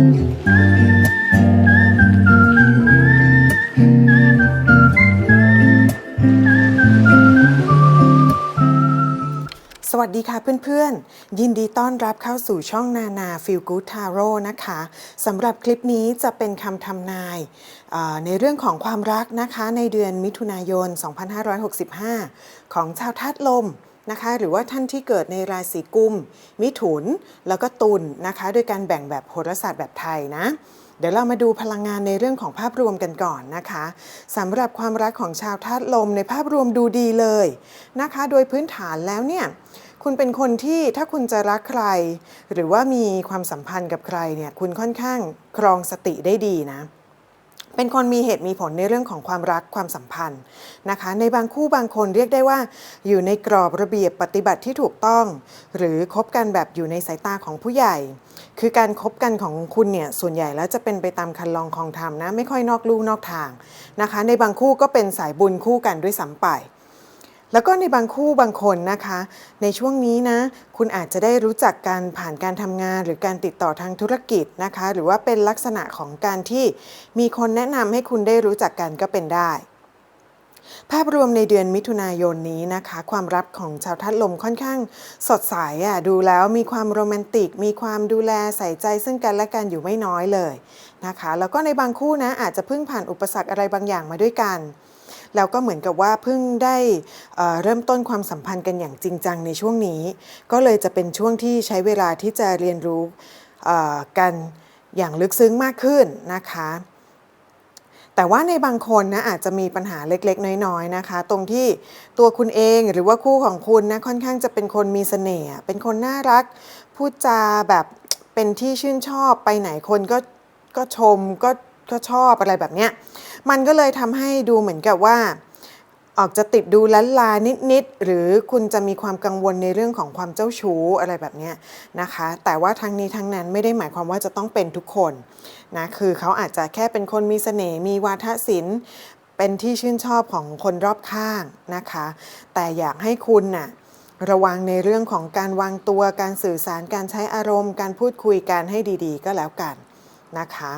สวัสดีค่ะเพื่อนๆ ยินดีต้อนรับเข้าสู่ช่องนานา Feel Good Tarot นะคะสำหรับคลิปนี้จะเป็นคำทำนายในเรื่องของความรักนะคะในเดือนมิถุนายน 2565 ของชาวธาตุลม นะคะหรือว่าท่านที่เกิดในราศีกุม มิถุน แล้วก็ตุลนะคะ โดยการแบ่งแบบโหราศาสตร์แบบไทยนะ เดี๋ยวเรามาดูพลังงานในเรื่องของภาพรวมกันก่อนนะคะสำหรับความรักของชาวธาตุลมในภาพรวมดูดีเลยนะคะ โดยพื้นฐานแล้วเนี่ยคุณเป็นคนที่ถ้าคุณจะรักใคร หรือว่ามีความสัมพันธ์กับใครเนี่ยคุณค่อนข้างครองสติได้ดีนะ เป็นคนมีเหตุมีผลในเรื่องของความรักความสัมพันธ์นะคะ ในบางคู่บางคนเรียกได้ว่า อยู่ในกรอบระเบียบปฏิบัติที่ถูกต้อง หรือคบกันแบบอยู่ในสายตาของผู้ใหญ่ คือการคบกันของคุณเนี่ยส่วนใหญ่แล้วจะเป็นไปตามคันลองคองธรรมนะ ไม่ค่อยนอกลู่นอกทางนะคะ ในบางคู่ก็เป็นสายบุญคู่กันด้วยซ้ำไป แล้วก็ในบางคู่บางคนนะคะ ในช่วงนี้นะ คุณอาจจะได้รู้จักกันผ่านการทำงาน หรือการติดต่อทางธุรกิจนะคะ หรือว่าเป็นลักษณะของการที่มีคนแนะนำให้คุณได้รู้จักกันก็เป็นได้ ภาพรวมในเดือนมิถุนายนนี้นะคะ ความรักของชาวทัดลมค่อนข้างสดใสอะดูแล้วมีความโรแมนติก มีความดูแลใส่ใจซึ่งกันและกันอยู่ไม่น้อยเลยนะคะ แล้วก็ในบางคู่นะอาจจะเพิ่งผ่านอุปสรรคอะไรบางอย่างมาด้วยกัน แล้วก็เหมือนกับว่าเพิ่งได้เริ่มต้นความสัมพันธ์กันอย่างจริงจังในช่วงนี้ ก็เลยจะเป็นช่วงที่ใช้เวลาที่จะเรียนรู้กันอย่างลึกซึ้งมากขึ้นนะคะแต่ว่าในบางคนนะอาจจะมีปัญหาเล็กๆ น้อยๆนะคะ ตรงที่ตัวคุณเองหรือว่าคู่ของคุณนะค่อนข้างจะเป็นคนมีเสน่ห์เป็นคนน่ารัก พูดจาแบบเป็นที่ชื่นชอบไปไหนคนก็ก็ชมก็ ก็ชอบอะไรแบบเนี้ยมันก็เลยทำให้ดูเหมือนกับว่า ออกจะติดดูลันลานิดๆหรือคุณจะมีความกังวลในเรื่องของความเจ้าชู้อะไรแบบเนี้ยนะคะ แต่ว่าทั้งนี้ทั้งนั้นไม่ได้หมายความว่าจะต้องเป็นทุกคนนะคือเขาอาจจะแค่เป็นคนมีเสน่ห์มีวาทศิลป์เป็นที่ชื่นชอบของคนรอบข้างนะคะ แต่อยากให้คุณน่ะระวังในเรื่องของการวางตัวการสื่อสารการใช้อารมณ์ การพูดคุยกันให้ดี ๆ ก็แล้วกันนะคะ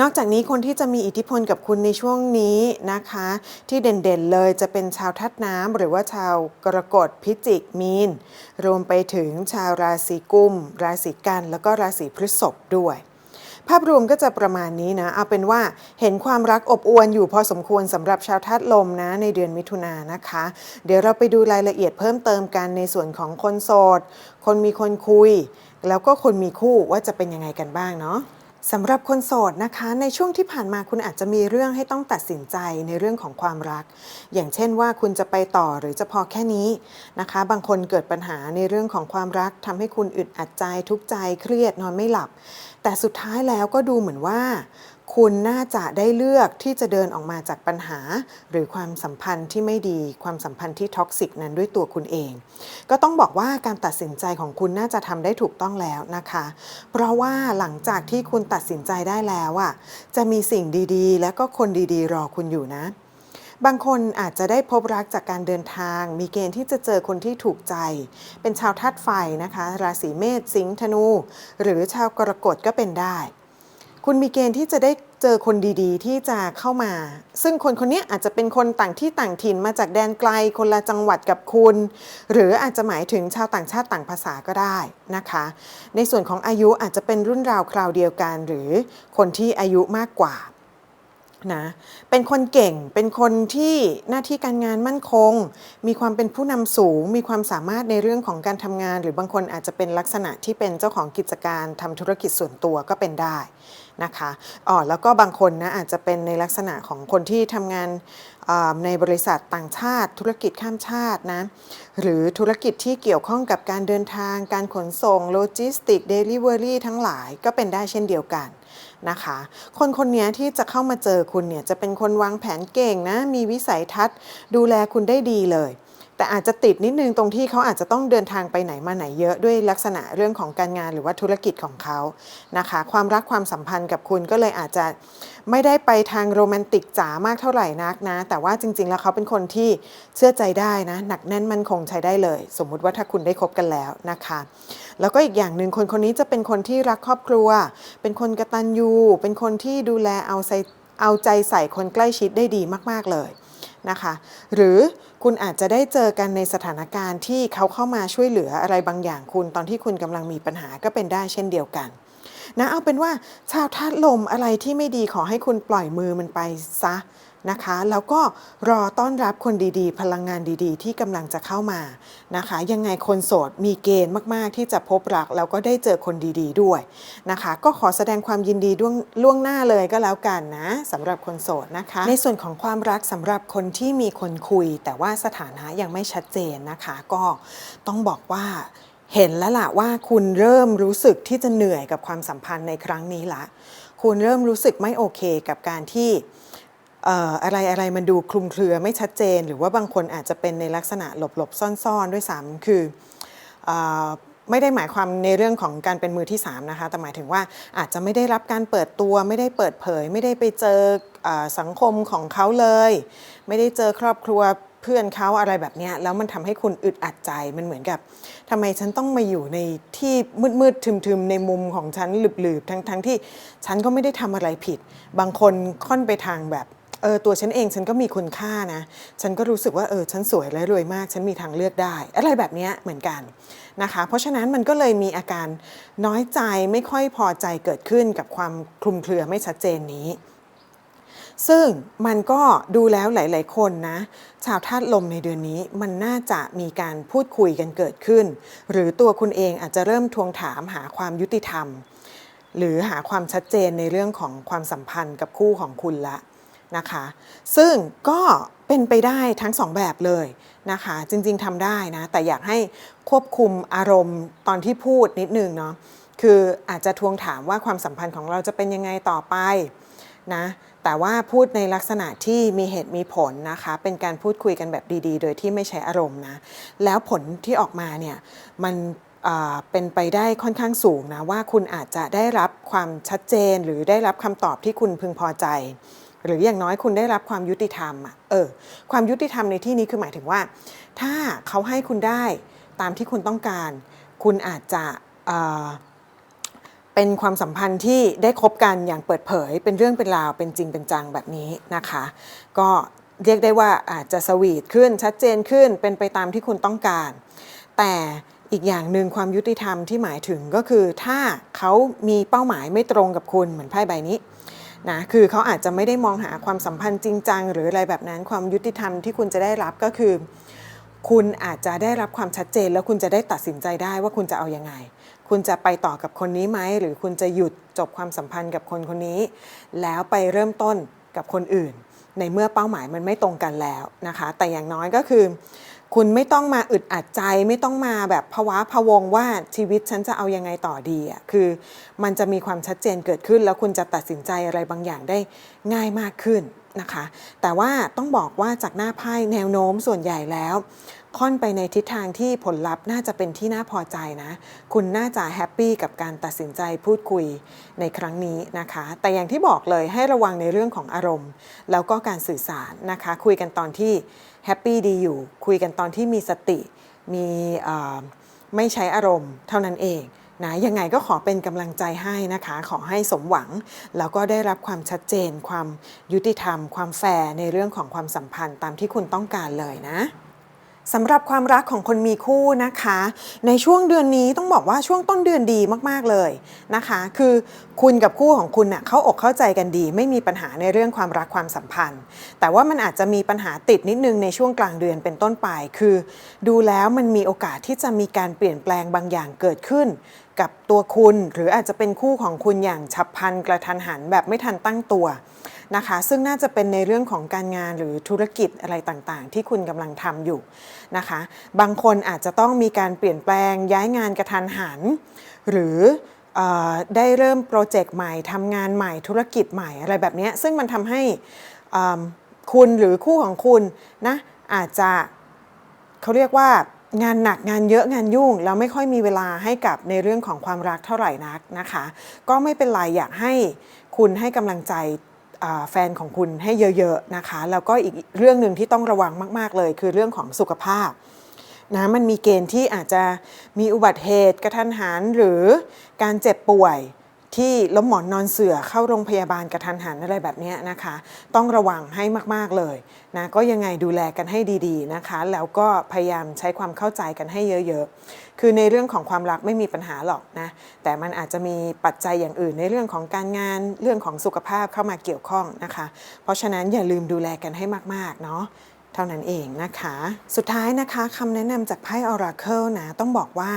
นอกจากนี้คนที่จะมีอิทธิพลกับคุณในช่วงนี้นะคะ ที่เด่นๆเลยจะเป็นชาวทัดน้ำหรือว่าชาวกรกฎพิจิกมีน รวมไปถึงชาวราศีกุม ราศีกัน แล้วก็ราศีพฤษภด้วย ภาพรวมก็จะประมาณนี้นะ เอาเป็นว่าเห็นความรักอบอวลอยู่พอสมควรสำหรับชาวธาตุลมนะในเดือนมิถุนายนนะคะ เดี๋ยวเราไปดูรายละเอียดเพิ่มเติมกันในส่วนของคนโสด คนมีคนคุย แล้วก็คนมีคู่ว่าจะเป็นยังไงกันบ้างเนาะ สำหรับคนโสดนะคะ ในช่วงที่ผ่านมาคุณอาจจะมีเรื่องให้ต้องตัดสินใจในเรื่องของความรัก อย่างเช่นว่าคุณจะไปต่อหรือจะพอแค่นี้นะคะ บางคนเกิดปัญหาในเรื่องของความรักทำให้คุณอึดอัดใจทุกข์ใจเครียดนอนไม่หลับ แต่สุดท้ายแล้วก็ดูเหมือนว่า คุณน่าจะได้เลือกที่จะเดินออกมาจากปัญหา หรือความสัมพันธ์ที่ไม่ดีความสัมพันธ์ที่ท็อกซิกนั้นด้วยตัวคุณเอง ก็ต้องบอกว่าการตัดสินใจของคุณน่าจะทำได้ถูกต้องแล้วนะคะ เพราะว่าหลังจากที่คุณตัดสินใจได้แล้วอะจะมีสิ่งดีๆ และก็คนดีๆ รอคุณอยู่นะบางคนอาจจะได้พบรักจากการเดินทาง มีเกณฑ์ที่จะเจอคนที่ถูกใจ เป็นชาวธาตุไฟนะคะ ราศีเมษสิงห์ธนู หรือชาวกรกฎก็เป็นได้ คุณมีเกณฑ์ที่จะได้เจอคนดีๆ ที่จะเข้ามา ซึ่งคนคนนี้อาจจะเป็นคนต่างที่ต่างถิ่นมาจากแดนไกลคนละจังหวัดกับคุณ หรืออาจจะหมายถึงชาวต่างชาติต่างภาษาก็ได้นะคะ ในส่วนของอายุอาจจะเป็นรุ่นราวคราวเดียวกัน หรือคนที่อายุมากกว่านะเป็นคนเก่ง เป็นคนที่หน้าที่การงานมั่นคง มีความเป็นผู้นำสูง มีความสามารถในเรื่องของการทำงาน หรือบางคนอาจจะเป็นลักษณะที่เป็นเจ้าของกิจการทำธุรกิจส่วนตัวก็เป็นได้ นะคะอ๋อแล้วก็บางคนนะอาจจะเป็นในลักษณะของคนที่ทำงานในบริษัทต่างชาติ ธุรกิจข้ามชาตินะหรือธุรกิจที่เกี่ยวข้องกับการเดินทาง การขนส่งโลจิสติกเดลิเวอรี่ทั้งหลายก็เป็นได้เช่นเดียวกันนะคะ คนคนนี้ที่จะเข้ามาเจอคุณเนี่ยจะเป็นคนวางแผนเก่งนะมีวิสัยทัศน์ ดูแลคุณได้ดีเลย แต่อาจจะติดนิดนึงตรงที่เขาอาจจะต้องเดินทางไปไหนมาไหนเยอะด้วยลักษณะเรื่องของการงานหรือว่าธุรกิจของเขานะคะ ความรักความสัมพันธ์กับคุณก็เลยอาจจะไม่ได้ไปทางโรแมนติกจ๋ามากเท่าไหร่นักนะ แต่ว่าจริง ๆ แล้วเขาเป็นคนที่เชื่อใจได้นะ หนักแน่นมั่นคงใช้ได้เลย สมมุติว่าถ้าคุณได้คบกันแล้วนะคะ แล้วก็อีกอย่างหนึ่งคนคนนี้จะเป็นคนที่รักครอบครัว เป็นคนกระตัญญูเป็นคนที่ดูแลเอาใจเอาใจใส่คนใกล้ชิดได้ดีมาก ๆเลย นะคะ หรือคุณอาจจะได้เจอกันในสถานการณ์ที่เขาเข้ามาช่วยเหลืออะไรบางอย่างคุณ ตอนที่คุณกำลังมีปัญหาก็เป็นได้เช่นเดียวกันนะเอาเป็นว่าชาวธาตุลมอะไรที่ไม่ดีขอให้คุณปล่อยมือมันไปซะ นะคะ แล้วก็รอต้อนรับคนดีๆ พลังงานดีๆ ที่กำลังจะเข้ามานะคะ ยังไงคนโสดมีเกณฑ์มากๆ ที่จะพบรักแล้วก็ได้เจอคนดีๆ ด้วยนะคะ ก็ขอแสดงความยินดีล่วงล่วงหน้าเลยก็แล้วกันนะสำหรับคนโสดนะคะ ในส่วนของความรักสำหรับคนที่มีคนคุย แต่ว่าสถานะยังไม่ชัดเจนนะคะ ก็ต้องบอกว่าเห็นแล้วล่ะว่าคุณเริ่มรู้สึกที่จะเหนื่อยกับความสัมพันธ์ในครั้งนี้ละ คุณเริ่มรู้สึกไม่โอเคกับการที่ อะไรอะไรมันดูคลุมเครือไม่ชัดเจน หรือว่าบางคนอาจจะเป็นในลักษณะหลบๆ ซ่อนๆ ด้วยซ้ำคือไม่ได้หมายความในเรื่องของการเป็นมือที่3นะคะ แต่หมายถึงว่าอาจจะไม่ได้รับการเปิดตัว ไม่ได้เปิดเผย ไม่ได้ไปเจออสังคมของเขาเลย ไม่ได้เจอครอบครัวเพื่อนเขาอะไรแบบนี้แล้วมันทำให้คุณอึดอัดใจ มันเหมือนกับทำไมฉันต้องมาอยู่ในที่มืดๆทึมๆ ในมุมของฉันหลืบๆ ทั้งๆที่ฉันก็ไม่ได้ทำอะไรผิด บางคนค่อนไปทางแบบ เออตัวฉันเองฉันก็มีคุณค่านะ ฉันก็รู้สึกว่าเออฉันสวยและรวยมาก ฉันมีทางเลือกได้ อะไรแบบนี้เหมือนกันนะคะ เพราะฉะนั้นมันก็เลยมีอาการน้อยใจไม่ค่อยพอใจเกิดขึ้นกับความคลุมเครือไม่ชัดเจนนี้ ซึ่งมันก็ดูแล้วหลาย ๆ คนนะ ชาวธาตุลมในเดือนนี้มันน่าจะมีการพูดคุยกันเกิดขึ้น หรือตัวคุณเองอาจจะเริ่มทวงถามหาความยุติธรรม หรือหาความชัดเจนในเรื่องของความสัมพันธ์กับคู่ของคุณละ นะคะ ซึ่งก็เป็นไปได้ทั้งสองแบบเลยนะคะ จริงๆทำได้นะ แต่อยากให้ควบคุมอารมณ์ตอนที่พูดนิดนึงเนาะคืออาจจะทวงถามว่าความสัมพันธ์ของเราจะเป็นยังไงต่อไปนะแต่ว่าพูดในลักษณะที่มีเหตุมีผลนะคะ เป็นการพูดคุยกันแบบดีๆ โดยที่ไม่ใช้อารมณ์นะแล้วผลที่ออกมาเนี่ยมันเป็นไปได้ค่อนข้างสูงนะว่าคุณอาจจะได้รับความชัดเจนหรือได้รับคำตอบที่คุณพึงพอใจ หรืออย่างน้อยคุณได้รับความยุติธรรมอะเออความยุติธรรมในที่นี้คือหมายถึงว่า ถ้าเขาให้คุณได้ตามที่คุณต้องการ คุณอาจจะอ่าเป็นความสัมพันธ์ที่ได้คบกันอย่างเปิดเผย เป็นเรื่องเป็นราวเป็นจริงเป็นจังแบบนี้นะคะ ก็เรียกได้ว่าอาจจะสวีทขึ้นชัดเจนขึ้นเป็นไปตามที่คุณต้องการ แต่อีกอย่างหนึ่งความยุติธรรมที่หมายถึงก็คือถ้าเขามีเป้าหมายไม่ตรงกับคุณเหมือนไพ่ใบนี้ นะคือเขาอาจจะไม่ได้มองหาความสัมพันธ์จริงจังหรืออะไรแบบนั้นความยุติธรรมที่คุณจะได้รับก็คือ คุณอาจจะได้รับความชัดเจน แล้วคุณจะได้ตัดสินใจได้ว่าคุณจะเอายังไง คุณจะไปต่อกับคนนี้ไหมหรือคุณจะหยุดจบความสัมพันธ์กับคนคนนี้ แล้วไปเริ่มต้นกับคนอื่น ในเมื่อเป้าหมายมันไม่ตรงกันแล้วนะคะ แต่อย่างน้อยก็คือ คุณไม่ต้องมาอึดอัดใจไม่ต้องมาแบบภาวะพะวงว่าชีวิตฉันจะเอายังไงต่อดีอะคือมันจะมีความชัดเจนเกิดขึ้น แล้วคุณจะตัดสินใจอะไรบางอย่างได้ง่ายมากขึ้นนะคะ แต่ว่าต้องบอกว่าจากหน้าไพ่แนวโน้มส่วนใหญ่แล้ว ค่อนไปในทิศทางที่ผลลัพธ์น่าจะเป็นที่น่าพอใจนะ คุณน่าจะแฮปปี้กับการตัดสินใจพูดคุยในครั้งนี้นะคะ แต่อย่างที่บอกเลยให้ระวังในเรื่องของอารมณ์ แล้วก็การสื่อสารนะคะ คุยกันตอนที่ แฮปปี้ดีอยู่ คุยกันตอนที่มีสติมีไม่ใช้อารมณ์เท่านั้นเองนะยังไงก็ขอเป็นกำลังใจให้นะคะ ขอให้สมหวัง แล้วก็ได้รับความชัดเจน ความยุติธรรม ความแฟร์ในเรื่องของความสัมพันธ์ตามที่คุณต้องการเลยนะ สำหรับความรักของคนมีคู่นะคะ ในช่วงเดือนนี้ต้องบอกว่าช่วงต้นเดือนดีมากๆเลยนะคะ คือคุณกับคู่ของคุณเน่ะเข้าอกเข้าใจกันดี ไม่มีปัญหาในเรื่องความรักความสัมพันธ์ แต่ว่ามันอาจจะมีปัญหาติดนิดนึงในช่วงกลางเดือนเป็นต้นไป คือ ดูแล้วมันมีโอกาสที่จะมีการเปลี่ยนแปลงบางอย่างเกิดขึ้น กับตัวคุณ หรืออาจจะเป็นคู่ของคุณอย่างฉับพลันกระทันหันแบบไม่ทันตั้งตัว นะคะ ซึ่งน่าจะเป็นในเรื่องของการงานหรือธุรกิจอะไรต่างๆ ที่คุณกำลังทำอยู่นะคะ บางคนอาจจะต้องมีการเปลี่ยนแปลงย้ายงานกระทันหัน หรือได้เริ่มโปรเจกต์ใหม่ทำงานใหม่ธุรกิจใหม่อะไรแบบนี้ ซึ่งมันทำให้คุณหรือคู่ของคุณนะอาจจะเขาเรียกว่างานหนักงานเยอะงานยุ่งแล้วไม่ค่อยมีเวลาให้กับในเรื่องของความรักเท่าไหร่นักนะคะ ก็ไม่เป็นไรอยากให้คุณให้กำลังใจ แฟนของคุณให้เยอะๆนะคะ แล้วก็อีกเรื่องหนึ่งที่ต้องระวังมาก ๆ เลย คือเรื่องของสุขภาพนะมันมีเกณฑ์ที่อาจจะมีอุบัติเหตุกระทันหันหรือการเจ็บป่วย ที่ล้มหมอนนอนเสือเข้าโรงพยาบาลกระทันหันอะไรแบบนี้นะคะ ต้องระวังให้มากๆเลยนะก็ยังไงดูแลกันให้ดีๆนะคะ แล้วก็พยายามใช้ความเข้าใจกันให้เยอะๆ คือในเรื่องของความรักไม่มีปัญหาหรอกนะแต่มันอาจจะมีปัจจัยอย่างอื่นในเรื่องของการงานเรื่องของสุขภาพเข้ามาเกี่ยวข้องนะคะ เพราะฉะนั้นอย่าลืมดูแลกันให้มากๆเนาะ เท่านั้นเองนะคะ สุดท้ายนะคะคำแนะนำจากไพ่ Oracle นะต้องบอกว่า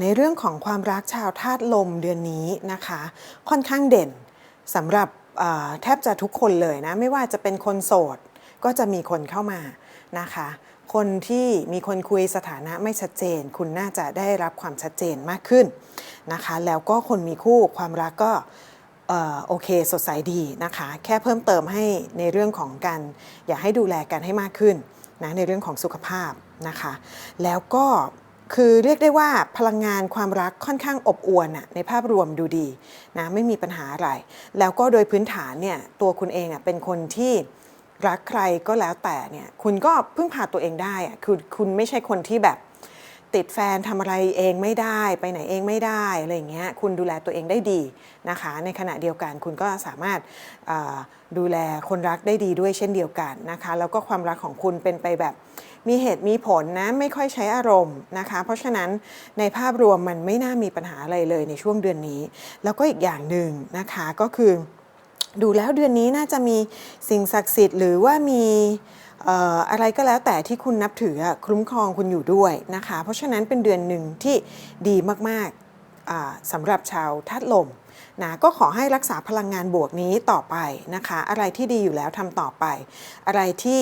ในเรื่องของความรักชาวธาตุลมเดือนนี้นะคะ ค่อนข้างเด่นสำหรับแทบจะทุกคนเลยนะ ไม่ว่าจะเป็นคนโสดก็จะมีคนเข้ามานะคะ คนที่มีคนคุยสถานะไม่ชัดเจน คุณน่าจะได้รับความชัดเจนมากขึ้นนะคะ แล้วก็คนมีคู่ความรักก็ โอเคสดใสดีนะคะ แค่เพิ่มเติมให้ในเรื่องของการอยากให้ดูแลกันให้มากขึ้นนะในเรื่องของสุขภาพนะคะ แล้วก็คือเรียกได้ว่าพลังงานความรักค่อนข้างอบอวลน่ะในภาพรวมดูดีนะไม่มีปัญหาอะไร แล้วก็โดยพื้นฐานเนี่ยตัวคุณเองอะเป็นคนที่รักใครก็แล้วแต่เนี่ยคุณก็พึ่งพาตัวเองได้อะคือคุณไม่ใช่คนที่แบบ ติดแฟนทำอะไรเองไม่ได้ ไปไหนเองไม่ได้อะไรอย่างเงี้ยคุณดูแลตัวเองได้ดีนะคะ ในขณะเดียวกันคุณก็สามารถดูแลคนรักได้ดีด้วยเช่นเดียวกันนะคะ แล้วก็ความรักของคุณเป็นไปแบบมีเหตุมีผลนะไม่ค่อยใช้อารมณ์นะคะ เพราะฉะนั้นในภาพรวมมันไม่น่ามีปัญหาอะไรเลยในช่วงเดือนนี้ แล้วก็อีกอย่างหนึ่งนะคะก็คือ ดูแล้วเดือนนี้น่าจะมีสิ่งศักดิ์สิทธิ์หรือว่ามี อะไรก็แล้วแต่ที่คุณนับถือคุ้มครองคุณอยู่ด้วยนะคะ เพราะฉะนั้นเป็นเดือนหนึ่งที่ดีมากๆสำหรับชาวธาตุลมนะก็ขอให้รักษาพลังงานบวกนี้ต่อไปนะคะ อะไรที่ดีอยู่แล้วทำต่อไป อะไรที่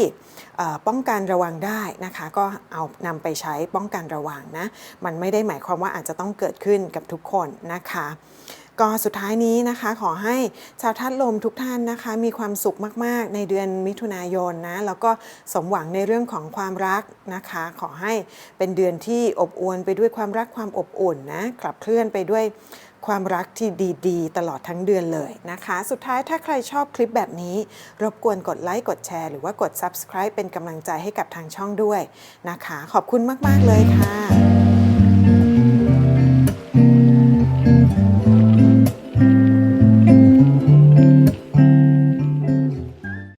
ป้องกันระวังได้นะคะ ก็เอานำไปใช้ป้องกันระวังนะ มันไม่ได้หมายความว่าอาจจะต้องเกิดขึ้นกับทุกคนนะคะ ก็สุดท้ายนี้นะคะ ขอให้ชาวธาตุลมทุกท่านนะคะ มีความสุขมาก ๆ ในเดือนมิถุนายนนะแล้วก็สมหวังในเรื่องของความรักนะคะ ขอให้เป็นเดือนที่อบอวลไปด้วยความรักความอบอุ่นนะขับเคลื่อนไปด้วยความรักที่ดีๆ ตลอดทั้งเดือนเลยนะคะ สุดท้ายถ้าใครชอบคลิปแบบนี้ รบกวนกดไลค์ กดแชร์ หรือว่ากด subscribe เป็นกำลังใจให้กับทางช่องด้วยนะคะ ขอบคุณมาก ๆ เลยค่ะ